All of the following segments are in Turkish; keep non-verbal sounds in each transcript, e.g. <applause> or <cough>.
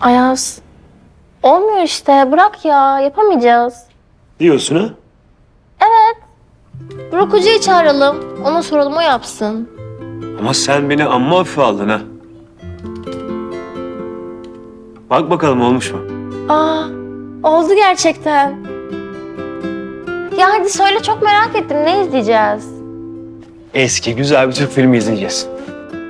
Ayaz. Olmuyor işte. Bırak ya. Yapamayacağız. Diyorsun ha? Burak Hoca'yı çağıralım. Ona soralım o yapsın. Ama sen beni amma hafife aldın ha. Bak bakalım olmuş mu? Aa, oldu gerçekten. Ya hadi söyle çok merak ettim. Ne izleyeceğiz? Eski güzel bir Türk filmi izleyeceğiz.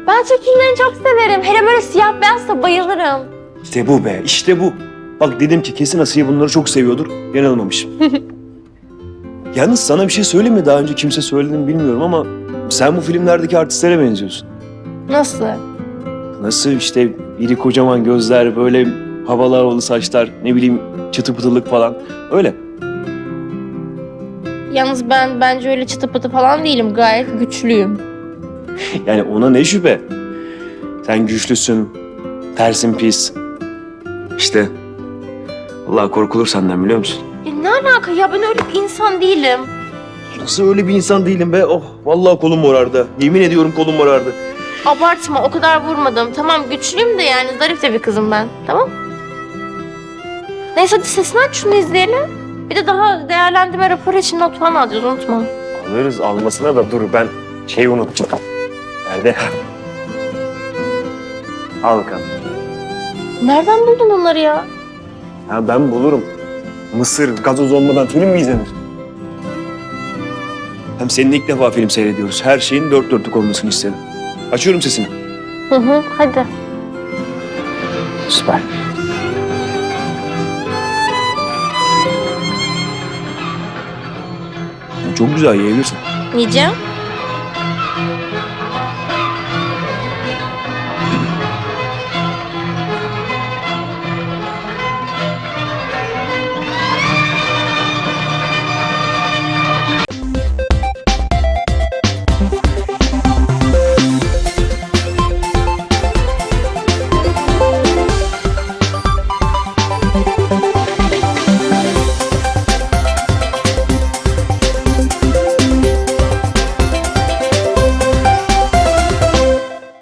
Ben Türk filmlerini çok severim. Hele böyle siyah beyazsa bayılırım. İşte bu be, işte bu. Bak dedim ki kesin Asiye bunları çok seviyordur. Yanılmamışım. <laughs> Yalnız sana bir şey söyleyeyim mi? Daha önce kimse söyledi mi bilmiyorum ama sen bu filmlerdeki artistlere benziyorsun. Nasıl? Nasıl işte iri kocaman gözler, böyle havalı havalı saçlar, ne bileyim çıtı pıtılık falan. Öyle. Yalnız ben bence öyle çıtı pıtı falan değilim. Gayet güçlüyüm. Yani ona ne şüphe. Sen güçlüsün, tersin pis. İşte Allah korkulur senden biliyor musun? Ya ne alaka ya? Ben öyle bir insan değilim. Nasıl öyle bir insan değilim be? Oh vallahi kolum morardı. Yemin ediyorum kolum morardı. Abartma o kadar vurmadım. Tamam güçlüyüm de yani zarif de bir kızım ben. Tamam? Neyse hadi sesini aç şunu izleyelim. Bir de daha değerlendirme raporu için not falan alacağız unutma. Alırız almasına da dur ben şeyi unuttum. Nerede? Al bakalım. Nereden buldun onları ya? Ha ben bulurum. Mısır gazoz olmadan film mi izlenir? Hem seninle ilk defa film seyrediyoruz. Her şeyin dört dörtlük olmasını istedim. Açıyorum sesini. Hı hı hadi. Süper. Çok güzel yiyebilirsin. Yiyeceğim.